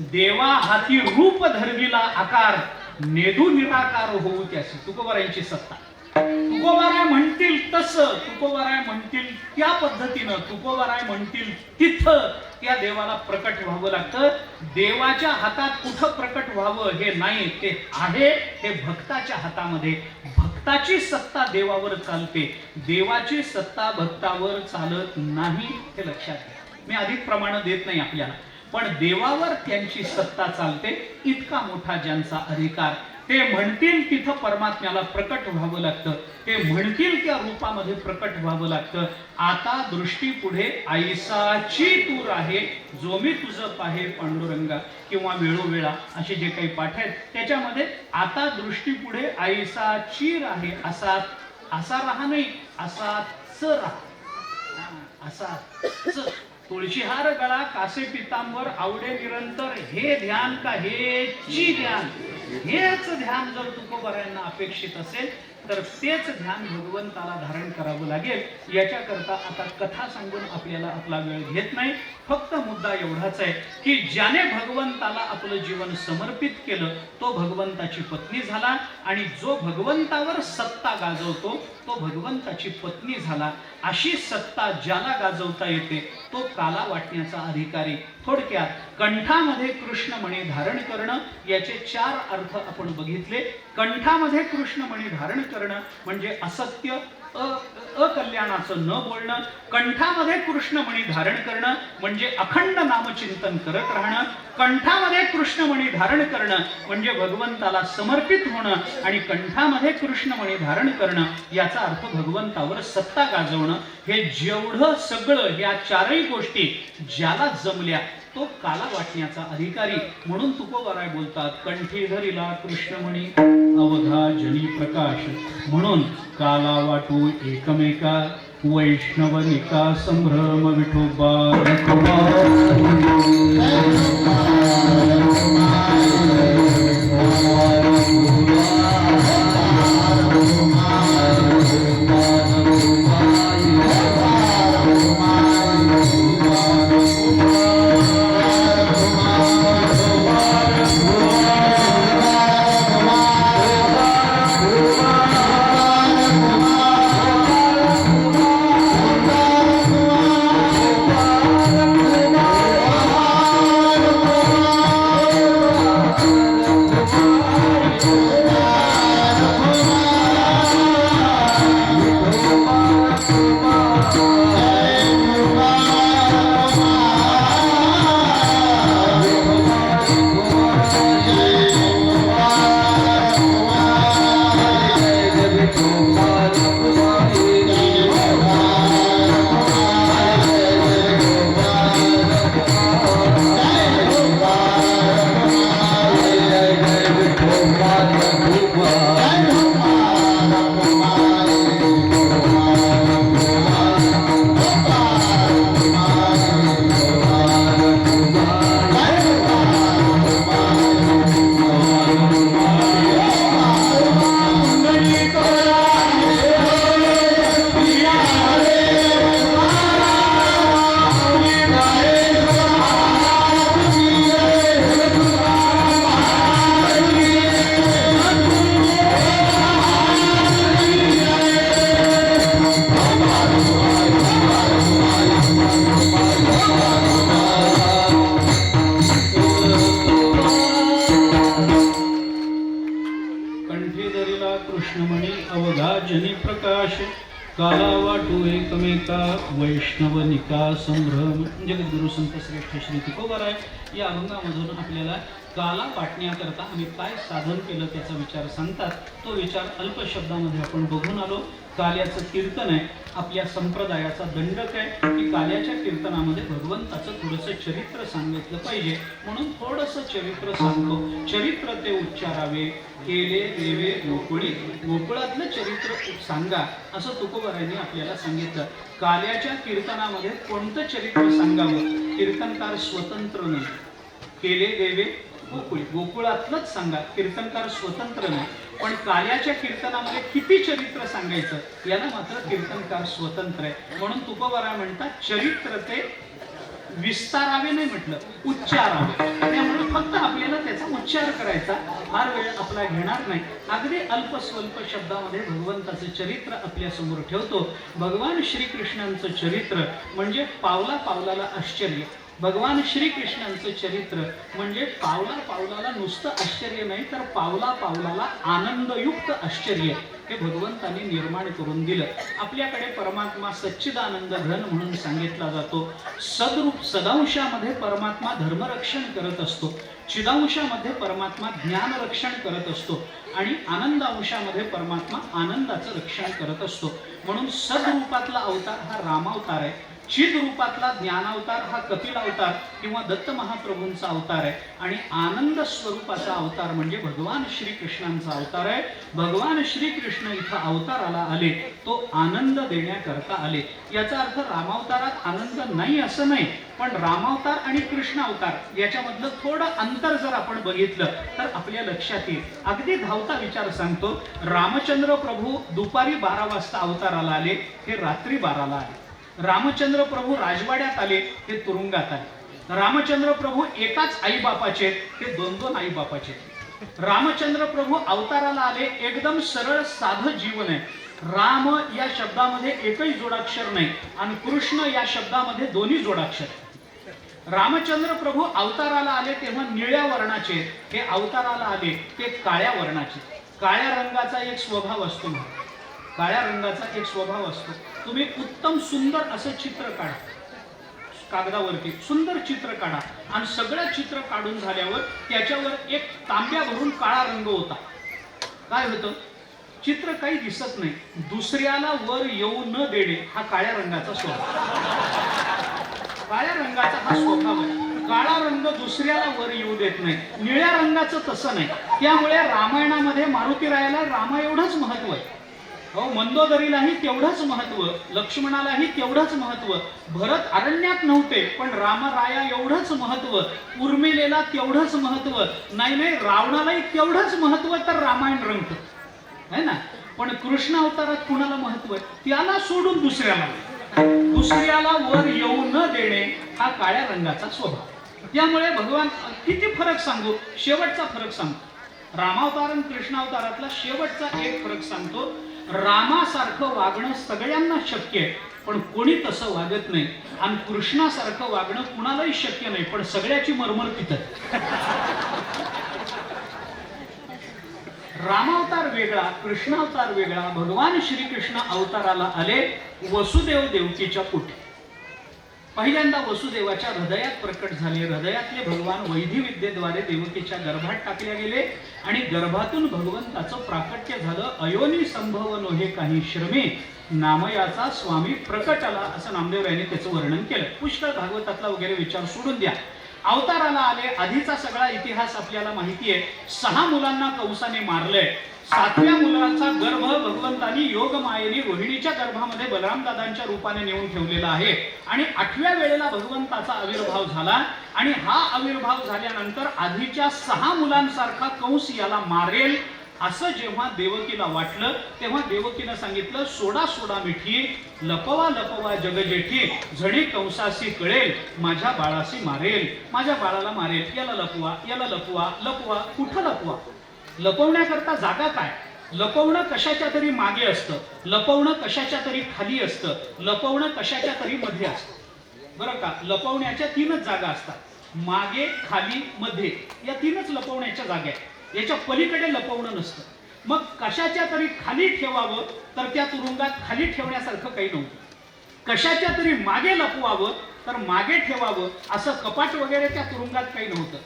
देवा हाती रूप धरविला आकार नेदू निराकार होऊ त्याशी तुकोबारायांची सत्ता. तुकोबाराय म्हणतील तस तुकोबाराय म्हणतील त्या पद्धतीनं तुकोबाराय म्हणतील तिथं त्या देवाला प्रकट व्हावं लागतं. देवाच्या हातात कुठं प्रकट व्हावं हे नाही ते आहे हे भक्ताच्या हातामध्ये. भक्ताची सत्ता देवावर चालते. देवाची सत्ता भक्तावर चालत नाही हे लक्षात घ्या. मी अधिक प्रमाण देत नाही आपल्याला. पण देवावर त्यांची सत्ता चालते इतका मोठा ज्यांचा अधिकार. ते म्हणतील तिथं परमात्म्याला प्रकट व्हावं लागतं. ते म्हणतील त्या रूपामध्ये प्रकट व्हावं लागतं. आता दृष्टी पुढे आईसाची तूर आहे जो मी तुझं पाहे पांडुरंगा. किंवा वेळोवेळा असे जे काही पाठ आहेत त्याच्यामध्ये आता दृष्टी पुढे आईसाची आहे असा असा राहा नाही असाच राहा. असा तुळशीहार गळा कासे पितांवर आवडे निरंतर हे ध्यान का हे ची ध्यान? हेच ध्यान जर तुकोबऱ्यांना अपेक्षित असेल तर तेच ध्यान भगवंताला धारण करावं लागेल. याच्याकरता आता कथा सांगून आपल्याला आपला वेळ घेत नाही. फक्त मुद्दा एवढाच आहे की ज्याने भगवंताला आपलं जीवन समर्पित केलं तो भगवंताची पत्नी झाला. आणि जो भगवंतावर सत्ता गाजवतो तो भगवंताची पत्नी झाला. अशी सत्ता ज्याला गाजवता येते तो काला वाटण्याचा अधिकारी. थोडक्यात कंठामध्ये कृष्णमणी धारण करणं याचे चार अर्थ आपण बघितले. कंठामध्ये कृष्णमणी धारण करणं म्हणजे असत्य अकल्याणाचं न बोलणं कंठामध्ये कृष्णमणी धारण करणं म्हणजे अखंड नामचिंतन करत राहणं कंठामध्ये कृष्णमणी धारण करणं म्हणजे भगवंताला समर्पित होणं आणि कंठामध्ये कृष्णमणी धारण करणं याचा अर्थ भगवंतावर सत्ता गाजवणं. हे जेवढं सगळं या चारही गोष्टी ज्याला जमल्या तो काला वाटण्याचा अधिकारी म्हणून तुकोबाराय बोलतात. कंठी धरिला कृष्णमणी अवधा जनी प्रकाश. म्हणून काला वाटू एकमेका वैष्णवनिका संभ्रम विठोबा। प्रकाश काला वाटू एकमेका वैष्णवनिका संभ्रम म्हणजे गुरु संत श्रेष्ठ श्री तुकोबाराय या अभंगामधून आपल्याला काला वाटण्याकरता आम्ही काय साधन केलं त्याचा विचार सांगतात? तो विचार अल्प शब्दामध्ये आपण बघून आलो. काल्याचं कीर्तन आहे. आपल्या संप्रदायाचा दंडक आहे की काल्याच्या कीर्तनामध्ये भगवंताचं थोडंसं चरित्र सांगितलं पाहिजे. म्हणून थोडंसं चरित्र सांगतो. चरित्र ते उच्चारावे. केले देवे गोकुळी. गोकुळातलं चरित्र सांगा. असं तुकोबारायांनी आपल्याला सांगितलं. काल्याच्या कीर्तनामध्ये कोणतं चरित्र सांगावं? कीर्तनकार स्वतंत्र नाही. केले देवे गोकुळी. गोकुळातलंच सांगा. कीर्तनकार स्वतंत्र नाही. पण काल्याच्या कीर्तनामध्ये किती चरित्र सांगायचं? याला मात्र कीर्तनकार स्वतंत्र आहे. म्हणून तुकोबारा म्हणतात चरित्र ते विस्तारावे नाही म्हटलं उच्चारावे. त्यामुळे फक्त आपल्याला त्याचा उच्चार करायचा. फार वेळ आपला घेणार नाही. अगदी अल्प स्वल्प शब्दामध्ये भगवंताचं चरित्र आपल्यासमोर ठेवतो. भगवान श्रीकृष्णांचं चरित्र म्हणजे पावला पावलाला आश्चर्य. भगवान श्रीकृष्णांचं चरित्र म्हणजे पावला पावलाला नुसतं आश्चर्य नाही तर पावला पावलाला आनंदयुक्त आश्चर्य हे भगवंतांनी निर्माण करून दिलं. आपल्याकडे परमात्मा सच्चिदानंद घन म्हणून सांगितला जातो. सदरूप सदांशामध्ये परमात्मा धर्मरक्षण करत असतो. चिदांशामध्ये परमात्मा ज्ञानरक्षण करत असतो. आणि आनंदांशामध्ये परमात्मा आनंदाचं रक्षण करत असतो. म्हणून सदरूपातला अवतार हा रामावतार आहे. चिद रूपातला ज्ञानावतार हा कपिल अवतार किंवा दत्त महाप्रभूंचा अवतार आहे. आणि आनंद स्वरूपाचा अवतार म्हणजे भगवान श्रीकृष्णांचा अवतार आहे. भगवान श्रीकृष्ण इथं अवताराला आले तो आनंद देण्याकरता आले. याचा अर्थ रामावतारात आनंद नाही असं नाही पण रामावतार आणि कृष्ण अवतार याच्यामधलं थोडं अंतर जर आपण बघितलं तर आपल्या लक्षात येईल. अगदी धावता विचार सांगतो रामचंद्र प्रभू दुपारी बारा वाजता अवताराला आले हे रात्री बाराला आले रामचंद्र प्रभू राजवाड्यात आले ते तुरुंगात आले. रामचंद्र प्रभू एकाच आई बापाचे ते दोन दोन आई बापाचे रामचंद्र प्रभू अवताराला आले एकदम सरळ साधं जीवन आहे. राम या शब्दामध्ये एकही जोडाक्षर नाही आणि कृष्ण या शब्दामध्ये दोन्ही जोडाक्षर रामचंद्र प्रभू अवताराला आले तेव्हा निळ्या वर्णाचे हे अवताराला आले ते काळ्या वर्णाचे काळ्या रंगाचा एक स्वभाव असतो काळ्या रंगाचा एक स्वभाव असतो. तुम्ही उत्तम सुंदर असं चित्र काढा. कागदावरती सुंदर चित्र काढा. आणि सगळं चित्र काढून झाल्यावर त्याच्यावर एक तांब्या भरून काळा रंग होता. काय होतं? चित्र काही दिसत नाही. दुसऱ्याला वर येऊ न देणे हा काळ्या रंगाचा स्वभाव. काळ्या रंगाचा हा स्वभाव आहे. काळा रंग दुसऱ्याला वर येऊ देत नाही. निळ्या रंगाचं तसं नाही. त्यामुळे रामायणामध्ये मारुतीरायाला रामा एवढंच महत्त्व आहे. हो मंदोदरीलाही तेवढंच महत्त्व लक्ष्मणालाही तेवढंच महत्त्व भरत अरण्यात नव्हते पण रामराया एवढंच महत्त्व उर्मिलेला तेवढंच महत्त्व नाही नाही रावणालाही तेवढंच महत्त्व तर रामायण रंगत. है ना? पण कृष्ण अवतारात कुणाला महत्त्व आहे त्याला सोडून दुसऱ्याला. दुसऱ्याला वर येऊ न देणे हा काळ्या रंगाचा स्वभाव. त्यामुळे भगवान किती फरक सांगू? शेवटचा फरक सांगतो रामावतार आणि कृष्णावतारातला शेवटचा एक फरक सांगतो रामासारखं वागणं सगळ्यांना शक्य आहे पण कोणी तसं वागत नाही. आणि कृष्णासारखं वागणं कुणालाही शक्य नाही पण सगळ्याची मरमर तिथं रामावतार वेगळा कृष्णावतार वेगळा भगवान श्रीकृष्ण अवताराला आले वसुदेव देवकीच्या पोटी. पहिल्यांदा वसुदेवाच्या हृदयात प्रकट झाले. हृदयातले भगवान वैधी विद्येद्वारे देवकीच्या गर्भात टाकले गेले आणि गर्भातून भगवंताचं प्राकट्य झालं. अयोनी संभव नोहे काही श्रमे. नामयाचा स्वामी प्रकट आला असं नामदेव यांनी त्याचं वर्णन केलं. पुष्कळ भागवतातला वगैरे विचार सोडून द्या. अवताराला आले आधीचा सगळा इतिहास आपल्याला माहिती आहे सहा मुलांना कंसाने मारलंय. सातव्या मुलाचा गर्भ भगवंतानी योग मायेने रोहिणीच्या गर्भामध्ये बलरामदादांच्या रूपाने नेऊन ठेवलेला आहे. आणि आठव्या वेळेला भगवंताचा आविर्भाव झाला. आणि हा आविर्भाव झाल्यानंतर आधीच्या सहा मुलांसारखा कंस याला मारेल. असं जेव्हा देवकीला वाटलं तेव्हा देवकीनं सांगितलं सोडा सोडा मिठी लपवा लपवा जगजेठी झणी कंसाशी कळेल माझ्या बाळाशी मारेल माझ्या बाळाला मारेल याला लपवा याला लपवा लपवा कुठं लपवा? लपवण्याकरता जागा काय? लपवणं कशाच्या तरी मागे असतं लपवणं कशाच्या तरी खाली असतं लपवणं कशाच्या तरी मध्ये असतं. बरं का? लपवण्याच्या तीनच जागा असतात मागे खाली मध्ये या तीनच लपवण्याच्या जागा आहेत. याच्या पलीकडे लपवणं नसतं. मग कशाच्या तरी खाली ठेवावं तर त्या तुरुंगात खाली ठेवण्यासारखं काही नव्हतं. कशाच्या तरी मागे लपवावं तर मागे ठेवावं असं कपाट वगैरे त्या तुरुंगात काही नव्हतं.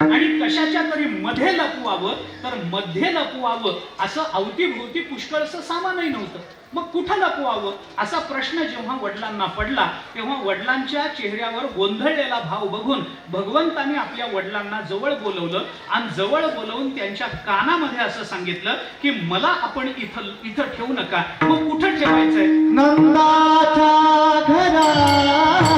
आणि कशाच्या तरी मध्ये लपवावं तर मध्ये लपवावं. असं अवतीभोवती पुष्कळचं सामानही नव्हतं. मग कुठं लपवावं? असा प्रश्न जेव्हा वडिलांना पडला तेव्हा वडिलांच्या चेहऱ्यावर गोंधळलेला भाव बघून भगवंताने आपल्या वडिलांना जवळ बोलवलं आणि जवळ बोलवून त्यांच्या कानामध्ये असं सांगितलं की मला आपण इथं इथं ठेवू नका. मग कुठं ठेवायचंय? नंदाच्या घरा